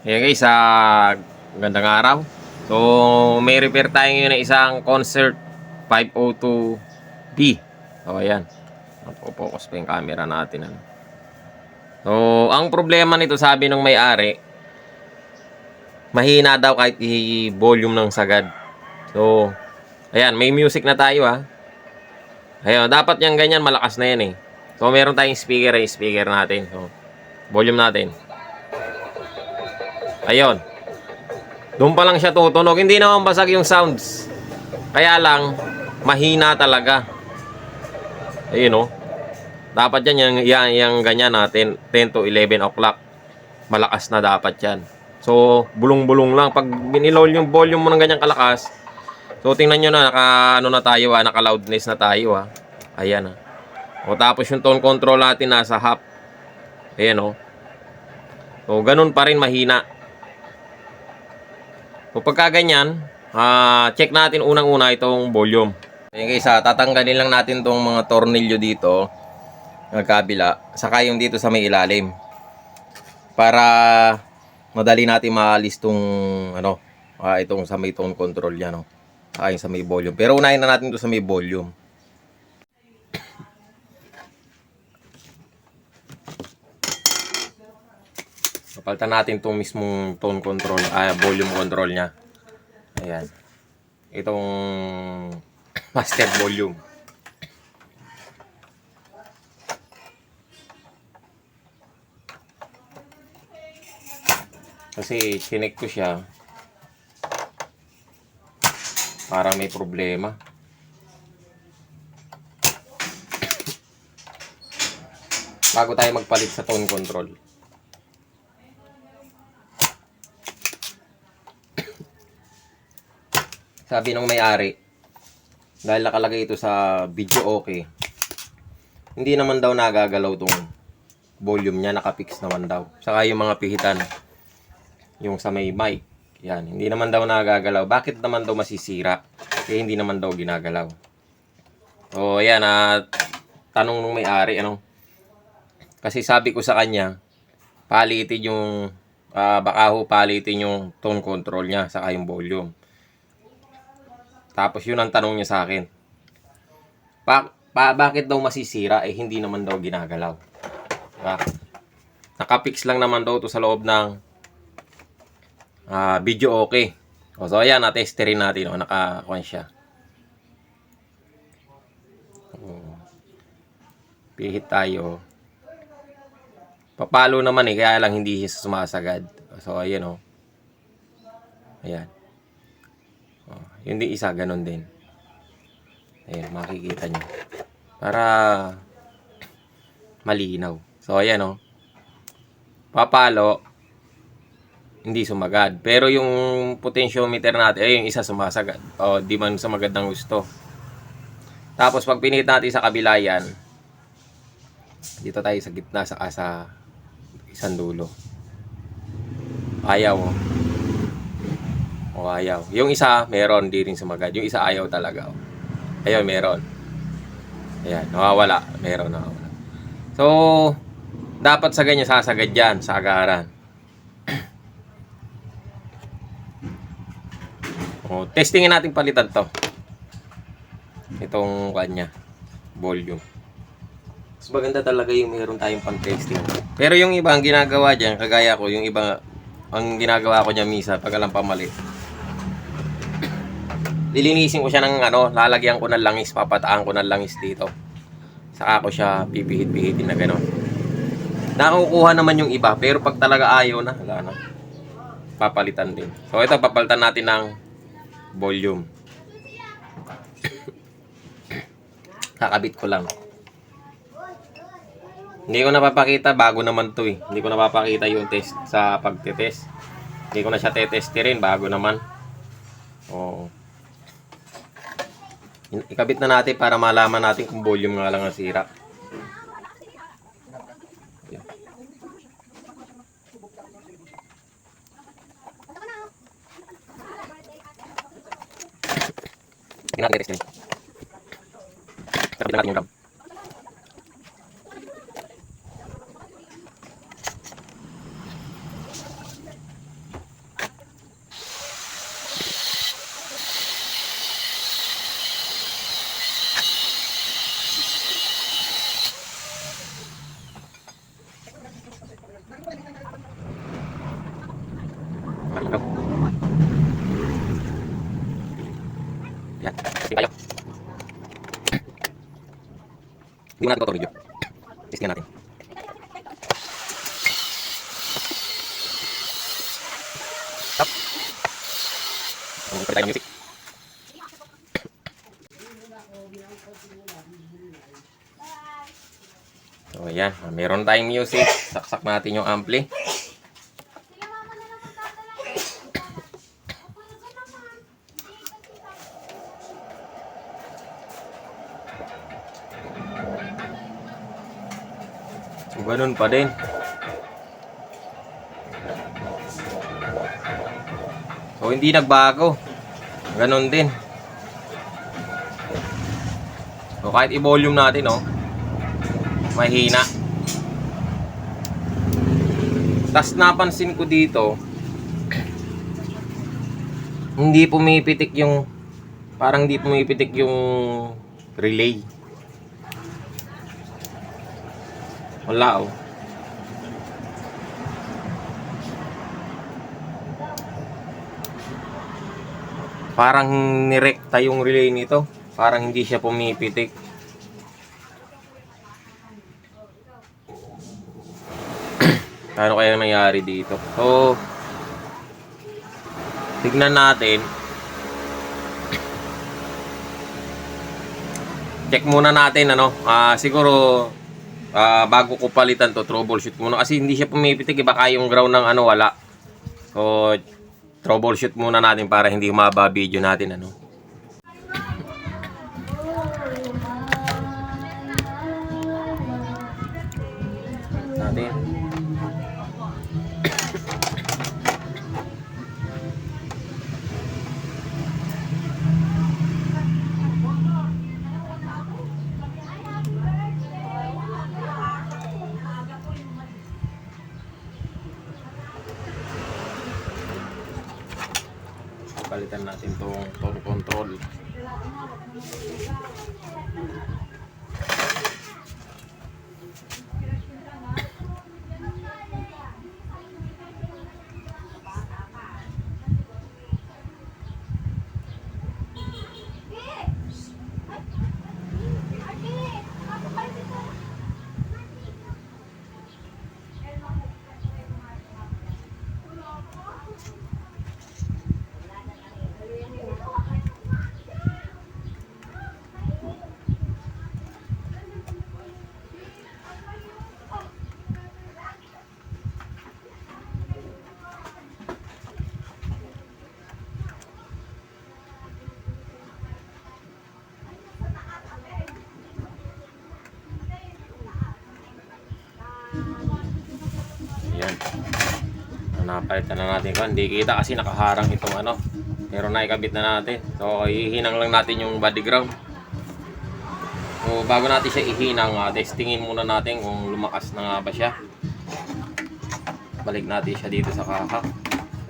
Ayan guys, ah, gandang araw. So, may repair tayo ngayon ng isang Concert 502B. So, ayan. Focus pa yung camera natin. Ano. So, ang problema nito, sabi ng may-ari, mahina daw kahit i-volume ng sagad. So, ayan, may music na tayo ha. Ayun, dapat yung ganyan, malakas na yan eh. So, meron tayong speaker eh, speaker natin. So, volume natin. Ayun. Doon pa lang siya tutunog. Hindi naman basag yung sounds. Kaya lang, mahina talaga. Ayun oh. Dapat yan, yung, yan, yung ganyan natin, 10 to 11 o'clock. Malakas na dapat yan. So, bulong-bulong lang. Pag binilol yung volume mo ng ganyang kalakas, so tingnan nyo na, naka, ano na tayo ha, naka loudness na tayo ha. Ayan ha. O tapos yung tone control natin nasa half. Ayan oh. So, ganun pa rin mahina. So pagka ganyan, ah, check natin unang-una itong volume. Ayan guys, ah, tatanggalin lang natin itong mga tornilyo dito ng kabila, saka yung dito sa may ilalim. Para madali natin maalis tong ano, ah, itong sa may tone control yan, no. Saka yung sa may volume. Pero unahin na natin ito sa may volume. Papalitan natin itong mismong tone control, ah, volume control niya. Ayan. Itong master volume. Kasi chinek ko siya. Para may problema. Bago tayo magpalit sa tone control. Sabi ng may-ari, dahil nakalagay ito sa video okay, hindi naman daw nagagalaw tong volume niya, nakapix naman daw. Saka yung mga pihitan, yung sa may mic, yan, hindi naman daw nagagalaw. Bakit naman daw masisira? Kaya hindi naman daw ginagalaw. So, ayan, at tanong ng may-ari, ano? Kasi sabi ko sa kanya, palitin yung, ah, baka ho palitin yung tone control niya, saka yung volume. Tapos yun ang tanong niya sa akin. Pa, pa, bakit daw masisira eh hindi naman daw ginagalaw? Diba? Nakapix lang naman daw to sa loob ng ah, video okay. O, so ayan, na-testerin natin. O, naka-kuhan siya. O, pihit tayo. Papalo naman eh, kaya lang hindi siya sumasagad. So ayan o. Ayan. Oh, yun din isa, ganun din. Ayan, makikita nyo. Para malinaw. So, ayan oh. Papalo, hindi sumagad. Pero yung potentiometer natin, ay yung isa sumasagad. O, di man sumagad ng gusto. Tapos, pag pinit natin sa kabila yan, dito tayo sa gitna, sa, sa isang dulo. Ayaw oh. O ayaw. Yung isa, meron, di rin sumagad. Yung isa ayaw talaga. Oh. Ayun, meron. Ayan, nawawala. Meron, nawawala. So, dapat sa ganyan sasagad yan, sa agaran. o, testingin natin palitan to. Itong kanya, volume. Mas maganda talaga yung meron tayong pang-testing. Pero yung iba, ang ginagawa dyan, kagaya ko, yung iba, ang ginagawa ko dyan misa, pag alam pamalit, lilinisin ko siya ng ano, lalagyan ko ng langis, papataan ko ng langis dito. Saka ko siya pipihit-pihitin na gano'n. Nakukuha naman yung iba, pero pag talaga ayaw na, wala na. Papalitan din. So ito, papalitan natin ng volume. Kakabit ko lang. Hindi ko napapakita, bago naman to eh. Hindi ko napapakita yung test sa pagtetest. Hindi ko na siya tetestirin, bago naman. Ikabit na natin para malaman natin kung volume nga lang ang sira. Yan. Tingnan natin testing. Ikabit na natin yung gam. Hindi mo natin ito video. Testingin natin. Stop. Ang tayo ng music. So yan, meron tayong music. Saksak natin yung ampli. Ganun pa din. So, hindi nagbago. Ganun din. So, kahit i-volume natin, oh, mahina. Tapos napansin ko dito, hindi pumipitik yung, parang hindi pumipitik yung relay. Wala oh. Parang nirekta yung relay nito. Parang hindi siya pumipitik. ano kaya nangyari dito? So, tignan natin. Check muna natin ano. Ah, siguro ah, bago ko palitan to troubleshoot muna kasi hindi siya pumipitik, eh, baka yung ground ng ano wala. So, troubleshoot muna natin para hindi humaba video natin ano. Palitan natin tong tone control. Yan. Napalitan na natin ko. Hindi kita kasi nakaharang itong ano. Pero naikabit na natin. So, ihinang lang natin yung body ground. So, bago natin siya ihinang, uh, testingin muna natin kung lumakas na nga ba siya. Balik natin siya dito sa kaha.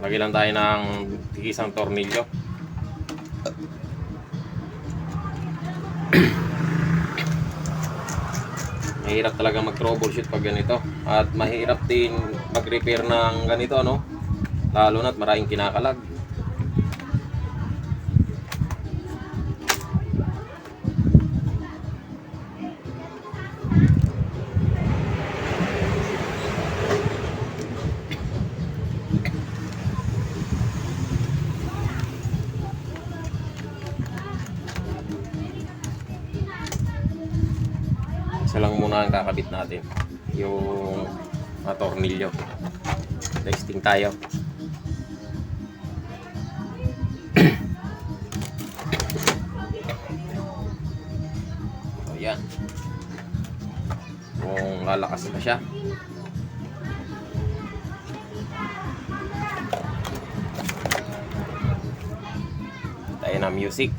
Lagay lang tayo ng tigisang tornilyo. mahirap talaga mag-troubleshoot pag ganito. At mahirap din mag-repair ng ganito, ano? Lalo na't maraming kinakalag. Isa lang muna ang kakabit natin. Yung mga tornilyo. Testing tayo. so, yan. Kung lalakas pa siya. Tayo na music.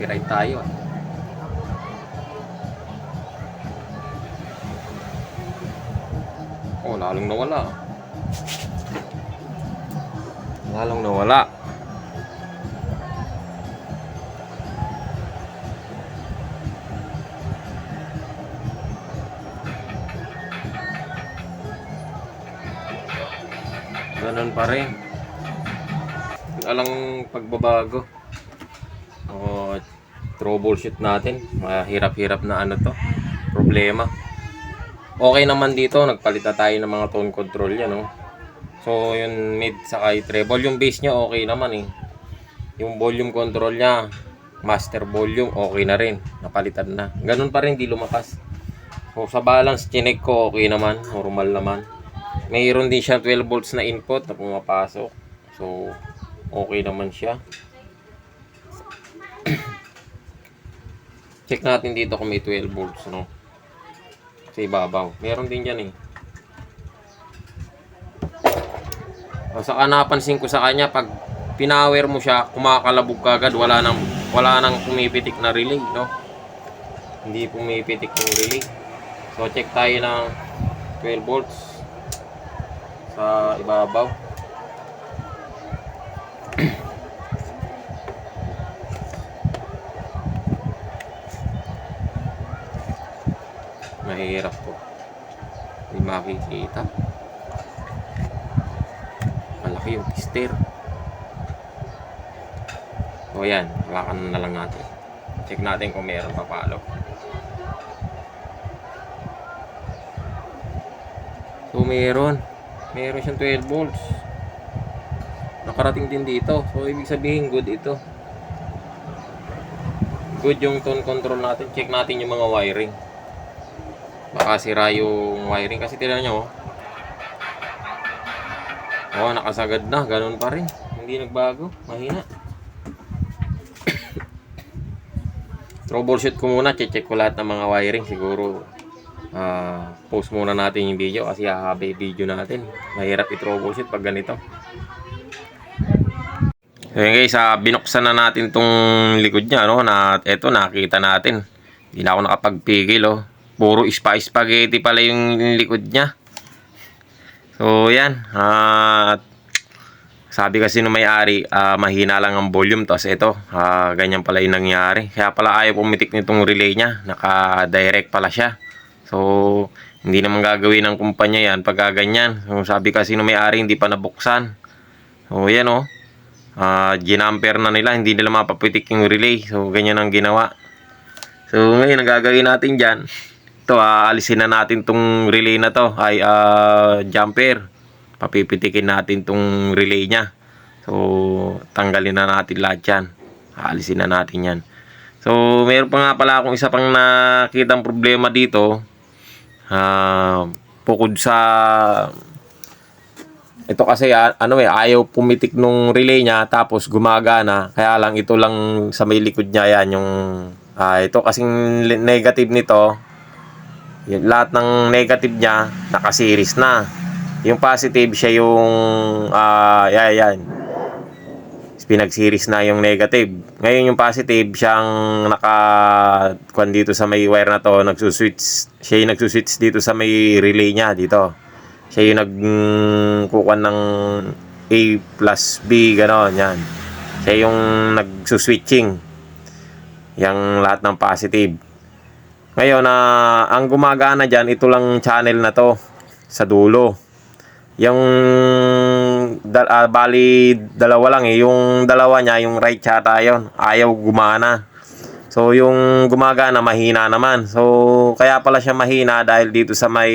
copyright tayo. Oh, lalong nawala. Lalong nawala. Ganun pa rin. Alang pagbabago. Troubleshoot natin. Mahirap-hirap na ano to. Problema. Okay naman dito. Nagpalit na tayo ng mga tone control yan, no? So, yung mid sa kay treble. Yung bass niya okay naman eh. Yung volume control niya, master volume, okay na rin. Napalitan na. Ganun pa rin, di lumakas. So, sa balance, chinek ko, okay naman. Normal naman. Mayroon din siya 12 volts na input na pumapasok. So, okay naman siya. Check natin dito kung may 12 volts, no? Sa ibabaw. Meron din dyan eh. O, saka napansin ko sa kanya, pag pinower mo siya, kumakalabog kagad, wala nang, wala nang pumipitik na relay, no? Hindi pumipitik yung relay. So, check tayo ng 12 volts sa ibabaw. Mahirap po. Hindi makikita. Malaki yung pister. O yan, hawakan na lang natin. Check natin kung meron papalo. So meron. Meron siyang 12 volts. Nakarating din dito. So ibig sabihin good ito. Good yung tone control natin. Check natin yung mga wiring. Baka sira yung wiring kasi tira nyo. Oh, nakasagad na. Ganun pa rin. Hindi nagbago. Mahina. Troubleshoot ko muna. Check ko lahat ng mga wiring. Siguro ah post muna natin yung video kasi hahaba yung video natin. Mahirap i-troubleshoot pag ganito. Yun guys, ah, binuksan na natin tong likod niya, no? Na, eto, nakita natin. Hindi na ako nakapagpigil, oh. Puro ispa spaghetti pala yung likod niya. So, yan. At sabi kasi ng may-ari, ah, mahina lang ang volume. Tapos ito, ah, ganyan pala yung nangyari. Kaya pala ayaw pumitik nitong relay niya. Naka-direct pala siya. So, hindi naman gagawin ng kumpanya yan pag ganyan. So, sabi kasi ng may-ari, hindi pa nabuksan. So, yan oh. Ah, ginamper na nila, hindi nila mapapitik yung relay. So, ganyan ang ginawa. So, ngayon, ang gagawin natin dyan, ito, aalisin na natin tong relay na to, ay ah, jumper. Papipitikin natin tong relay niya. So, tanggalin na natin lahat yan. Aalisin na natin yan. So, meron pa nga pala akong isa pang nakitang problema dito. Ah, bukod sa ito kasi ah, ano eh ayaw pumitik nung relay niya tapos gumagana kaya lang ito lang sa may likod niya yan yung ah, ito kasing negative nito yung lahat ng negative niya naka-series na yung positive siya yung ah yan, yan pinag-series na yung negative ngayon yung positive siyang naka kwan dito sa may wire na to nagsuswitch siya yung nagsuswitch dito sa may relay niya dito siya yung nagkukuan ng A plus B, gano'n, yan. Siya yung nagsuswitching. Yang lahat ng positive. Ngayon, na ang gumagana dyan, ito lang channel na to sa dulo. Yung dal, ah, bali dalawa lang eh. Yung dalawa niya, yung right yata yun. Ayaw gumana. So, yung gumagana, mahina naman. So, kaya pala siya mahina dahil dito sa may,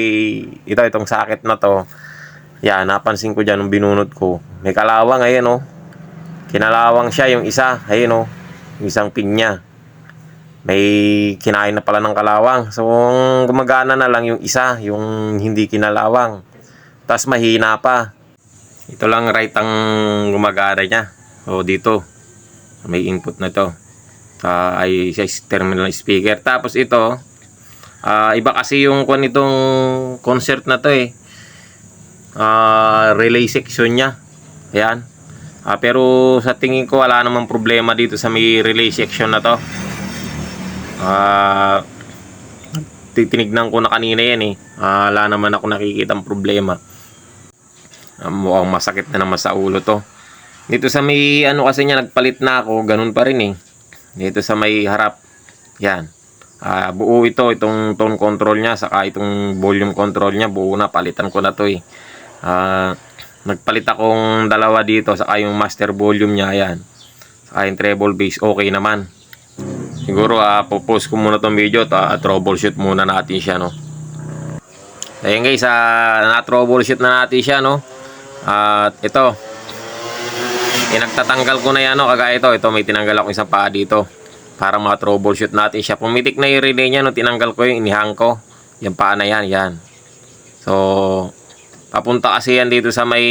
ito, itong sakit na to. Yan, napansin ko dyan nung binunot ko. May kalawang, ayun, oh. Kinalawang siya, yung isa, ayun, oh. Isang pin niya. May kinain na pala ng kalawang. So, gumagana na lang yung isa, yung hindi kinalawang. Tapos mahina pa. Ito lang right ang gumagana niya. So, dito. May input na to sa ay terminal speaker. Tapos ito, ah, iba kasi yung kung itong concert na to eh. Ah, relay section niya. Ayan. Ah, pero sa tingin ko wala namang problema dito sa may relay section na to. Ah, titinignan ko na kanina yan eh. Ah, wala naman ako nakikitang problema. Ah, mukhang masakit na naman sa ulo to. Dito sa may ano kasi niya nagpalit na ako, ganun pa rin eh dito sa may harap yan Ah, buo ito itong tone control niya saka itong volume control niya buo na palitan ko na to eh Ah, nagpalit akong dalawa dito saka yung master volume niya ayan saka yung treble bass okay naman siguro ah popost ko muna tong video ta troubleshoot muna natin siya no ayun guys ah na troubleshoot na natin siya no at ito Pinagtatanggal ko na yan, no? kagaya ito. Ito, may tinanggal ako isang paa dito. Para ma-troubleshoot natin siya. Pumitik na yung relay niya, no? tinanggal ko yung inihang ko. Yung paa na yan, yan. So, papunta kasi yan dito sa may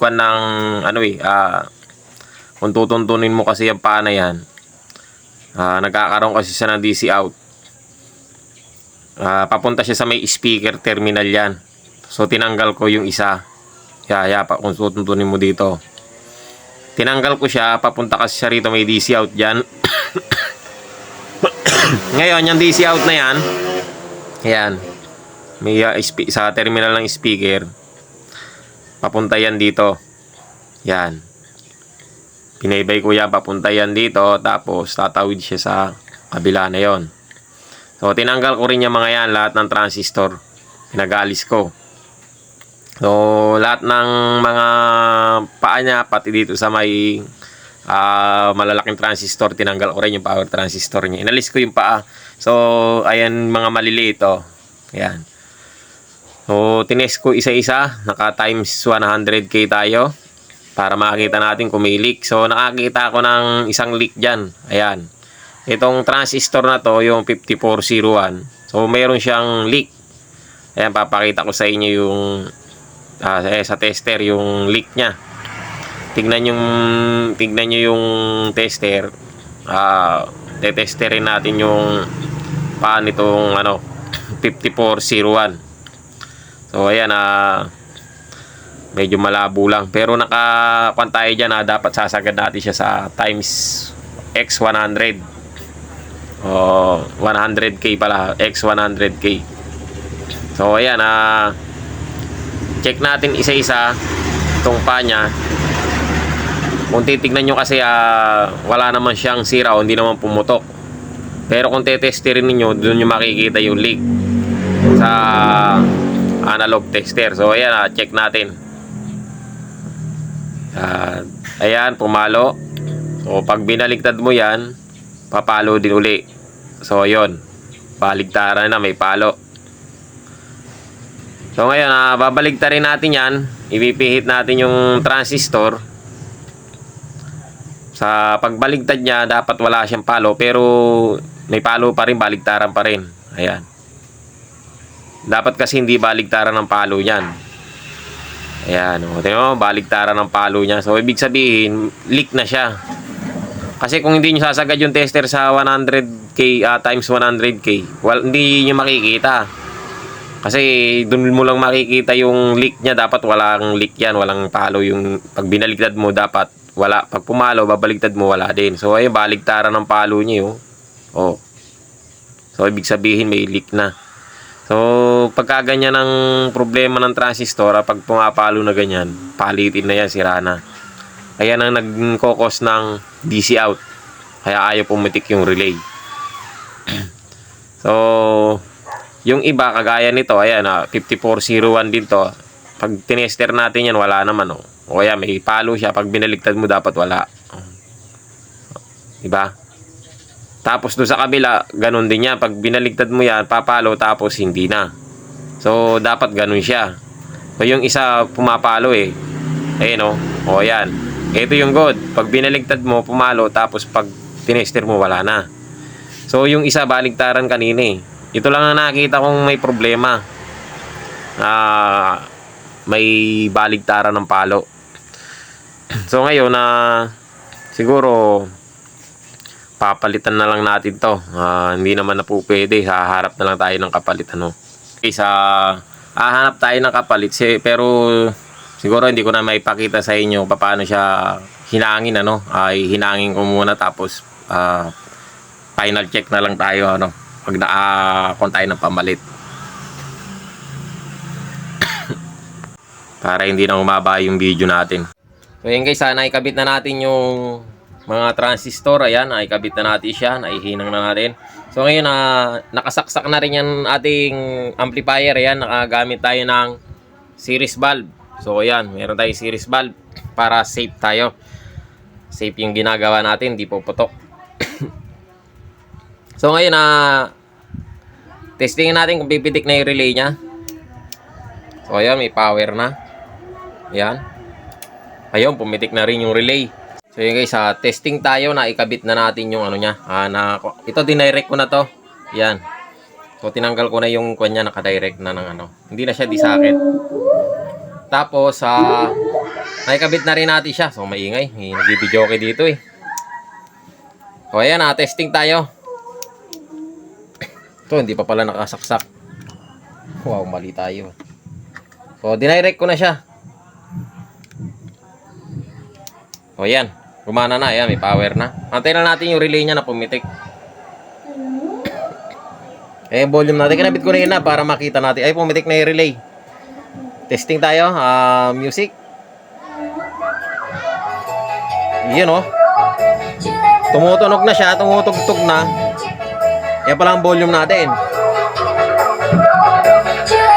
kwan ng, ano eh, ah, kung tutuntunin mo kasi yung paa na yan, ah, nagkakaroon kasi siya ng DC out. Ah, papunta siya sa may speaker terminal yan. So, tinanggal ko yung isa. Kaya, pa, kung tutuntunin mo dito. Tinanggal ko siya, papunta kasi siya rito may DC out dyan. Ngayon, yung DC out na yan, yan, may uh, sa terminal ng speaker, papunta yan dito. Yan. Pinaybay ko yan, papunta yan dito, tapos tatawid siya sa kabila na yon. So, tinanggal ko rin yung mga yan, lahat ng transistor. Pinag-alis ko. So, lahat ng mga paa niya, pati dito sa may ah, malalaking transistor, tinanggal ko rin yung power transistor niya. Inalis ko yung paa. So, ayan mga maliliit, oh. Ayan. So, tinest ko isa-isa. Naka times 100k tayo. Para makita natin kung may leak. So, nakakita ko ng isang leak dyan. Ayan. Itong transistor na to, yung 5401. So, mayroon siyang leak. Ayan, papakita ko sa inyo yung eh, sa tester yung leak niya. Tingnan yung tingnan niyo yung tester. Ah, tetesterin natin yung paan nitong ano 5401. So ayan ah medyo malabo lang. Pero naka tayo diyan na dapat sasagad natin siya sa times x 100. Oh, 100k pala, x 100k. So ayan ah check natin isa-isa itong pa niya. Kung titignan nyo kasi ah, wala naman siyang sira o hindi naman pumutok. Pero kung tetesterin ninyo doon nyo makikita yung leak sa analog tester. So ayan ah, check natin. Ah, ayan pumalo so pag binaligtad mo yan papalo din uli so ayun baligtaran na may palo So ngayon, uh, babaligtarin natin yan. Ipipihit natin yung transistor. Sa pagbaligtad niya, dapat wala siyang palo. Pero may palo pa rin, baligtaran pa rin. Ayan. Dapat kasi hindi baligtaran ng palo niyan. Ayan. O, tingnan mo, baligtaran ng palo niya. So, ibig sabihin, leak na siya. Kasi kung hindi nyo sasagad yung tester sa 100k ah, times 100k, well, hindi nyo makikita. Kasi doon mo lang makikita yung leak niya. Dapat walang leak yan. Walang palo yung pag binaligtad mo dapat wala. Pag pumalo, babaligtad mo wala din. So ayun, baligtaran ng palo niya oh. oh. So ibig sabihin may leak na. So pagka ganyan ang problema ng transistor, ah, pag pumapalo na ganyan, palitin na yan, sira na. Ayan ang nagkokos ng DC out. Kaya ayaw pumitik yung relay. so, yung iba, kagaya nito, ayan, ah, 5401 din to. Pag tinester natin yan, wala naman, oh. O kaya may palo siya. Pag binaligtad mo, dapat wala. Diba? Tapos doon sa kabila, ganun din yan. Pag binaligtad mo yan, papalo, tapos hindi na. So, dapat ganun siya. So, yung isa, pumapalo eh. Ayun, oh. O, yan. Ito yung good. Pag binaligtad mo, pumalo, tapos pag tinester mo, wala na. So, yung isa, baligtaran kanina eh. Ito lang ang nakita kong may problema. Ah, may baligtaran ng palo. So ngayon na siguro papalitan na lang natin 'to. Ah, hindi naman na po pwede. Haharap na lang tayo ng kapalit ano. Isa hahanap tayo ng kapalit pero siguro hindi ko na maipakita sa inyo paano siya hinangin ano. Ay hinangin ko muna tapos ah, final check na lang tayo ano pag naka tayo ng pamalit para hindi na umaba yung video natin so yun guys sana ikabit na natin yung mga transistor ayan naikabit na natin siya naihinang na natin so ngayon na nakasaksak na rin yan ating amplifier ayan nakagamit tayo ng series valve So ayan, meron tayong series valve para safe tayo. Safe yung ginagawa natin, di po putok. so ngayon na testingin natin kung pipitik na yung relay niya. So ayan, may power na. Ayan. Ayun, pumitik na rin yung relay. So yun guys, sa testing tayo na ikabit na natin yung ano niya. Ah, na, ito dinirect ko na to. Yan. So tinanggal ko na yung kanya naka-direct na ng ano. Hindi na siya di sa akin. Tapos sa uh, naikabit na rin natin siya. So maingay, may nag-video okay dito eh. So ayan, na testing tayo. Ito hindi pa pala nakasaksak. Wow, mali tayo. So dinirect ko na siya. O yan, gumana na, yan, may power na. Antayin lang natin yung relay niya na pumitik. Eh, volume natin, kinabit ko na yun na para makita natin. Ay, pumitik na yung relay. Testing tayo, ah, music. Yun oh. Tumutunog na siya, tumutugtog na. Yan pala ang volume natin.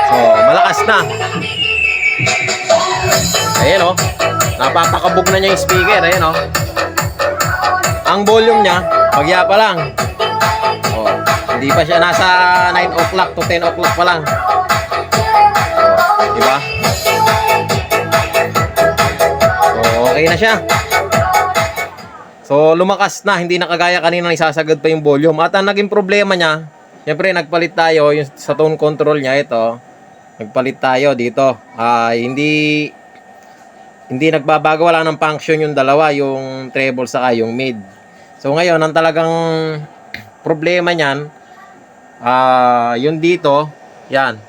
So, malakas na. Ayan oh. Napapakabog na niya yung speaker. Ayan oh. Ang volume niya, pagya pa lang. Oh, hindi pa siya nasa 9 o'clock to 10 o'clock pa lang. Oh, di ba? So, okay na siya. So, lumakas na. Hindi na kagaya kanina isasagad pa yung volume. At ang naging problema niya, Siyempre, nagpalit tayo yung sa tone control niya ito. Nagpalit tayo dito. Ah, hindi hindi nagbabago wala ng function yung dalawa, yung treble saka yung mid. So ngayon, ang talagang problema niyan ah yung dito, yan.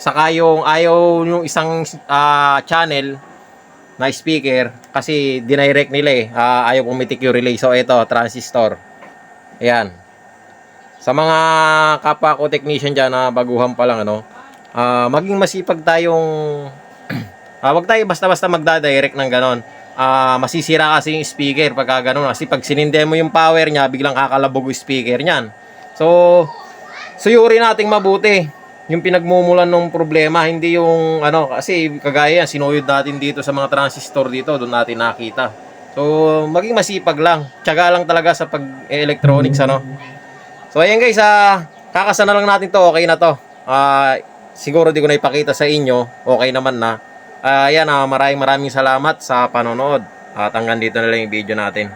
Saka yung ayaw yung isang ah, channel na speaker kasi dinirect nila eh. Ah, ayaw pumitik yung relay. So ito, transistor. Ayan. Sa mga kapwa ko technician dyan na baguhan pa lang ano, ah, maging masipag tayong Ah, wag tayo basta-basta magda-direct ng ganon. Ah, masisira kasi yung speaker pagka ganon. Kasi pag sininde mo yung power niya, biglang kakalabog yung speaker niyan. So, suyuri nating mabuti yung pinagmumulan ng problema, hindi yung ano, kasi kagaya yan, sinuyod natin dito sa mga transistor dito, doon natin nakita. So, maging masipag lang. Tiyaga lang talaga sa pag-electronics, ano. So, ayan guys, ah, kakasana lang natin to, okay na to. Ah, siguro di ko na ipakita sa inyo, okay naman na. Ah, ayan, ah, maraming maraming salamat sa panonood. At hanggang dito na lang yung video natin.